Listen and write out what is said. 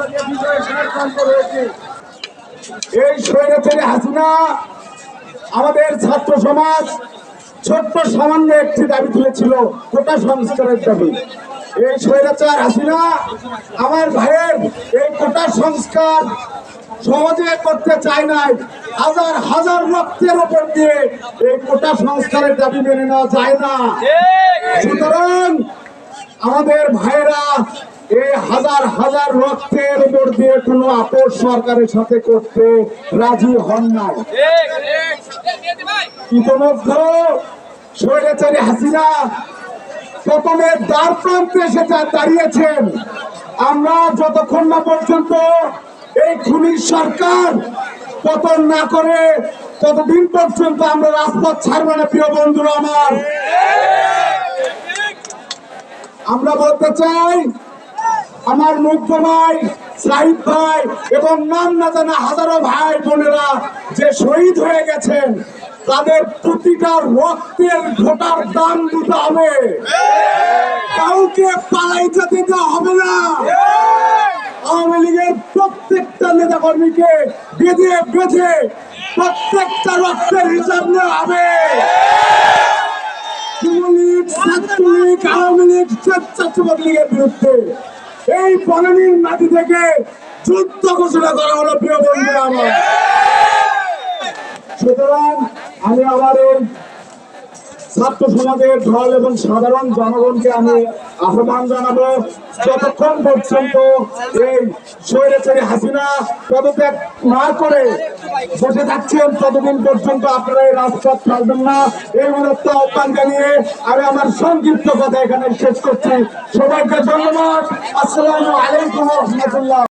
আমরা যে রয়েছে এই স্বৈরাচারী হাসিনা আমাদের ছাত্র সমাজ ছোট্ট সামান্য একটি দাবি তুলেছিল কোটা সংস্কারের দাবি। এই স্বৈরাচার হাসিনা আমার ভাইয়ের এই কোটা সংস্কার সহজে করতে চায় নাই। হাজার হাজার রক্তের ওপর দিয়ে এই কোটা সংস্কারের দাবি মেনে নেওয়া যায় না। সুতরাং আমাদের ভাইরা এই হাজার হাজার রক্তের উপর দিয়ে কোনো আপোষ সরকারের সাথে করতে রাজি হন নাই। ইতিমধ্যে স্বৈরাচারী হাসিনা প্রথমে দ্বার প্রান্তে এসে দাঁড়িয়েছেন, আমরা যতক্ষণ না পর্যন্ত এই খুনির সরকার পতন না করে ততদিন পর্যন্ত আমরা রাজপথ ছাড়বো না, প্রিয় বন্ধুরা আমার। আমরা বলতে চাই আমার মুগ্ধ ভাই সাহিদ ভাই এবং নাম না জানা হাজারো ভাই বোনেরা যে শহীদ হয়ে গেছেন, তাদের প্রতিটা রক্তের ঘোটার দাম দিতে হবে। কাউকে পালাইতে দিতে হবে না। আওয়ামী লীগের প্রত্যেকটা নেতা কর্মীকে বেঁধে বেঁধে প্রত্যেকটা রক্তের হিসাব নেওয়া হবে। আওয়ামী লীগ, স্বেচ্ছাসেবক লীগের বিরুদ্ধে এই বনানীর মাটি থেকে যুদ্ধ ঘোষণা করা হলো, প্রিয় বন্ধুরা আমার। সুতরাং আমি আমাদের ছাত্র সমাজের ঢল এবং সাধারণ জনগণকে আমি আহ্বান জানাব, যতক্ষণ পর্যন্ত এই স্বৈরাচারী হাসিনা পদত্যাগ না করে বসে থাকছেন ততদিন পর্যন্ত আপনারা এই রাজপথ ছাড়বেন না। এই মূলত আহ্বান জানিয়ে আমি আমার সংক্ষিপ্ত কথা এখানে শেষ করছি। সবাইকে ধন্যবাদ। আসসালামু আলাইকুম রহমতুল্লাহ।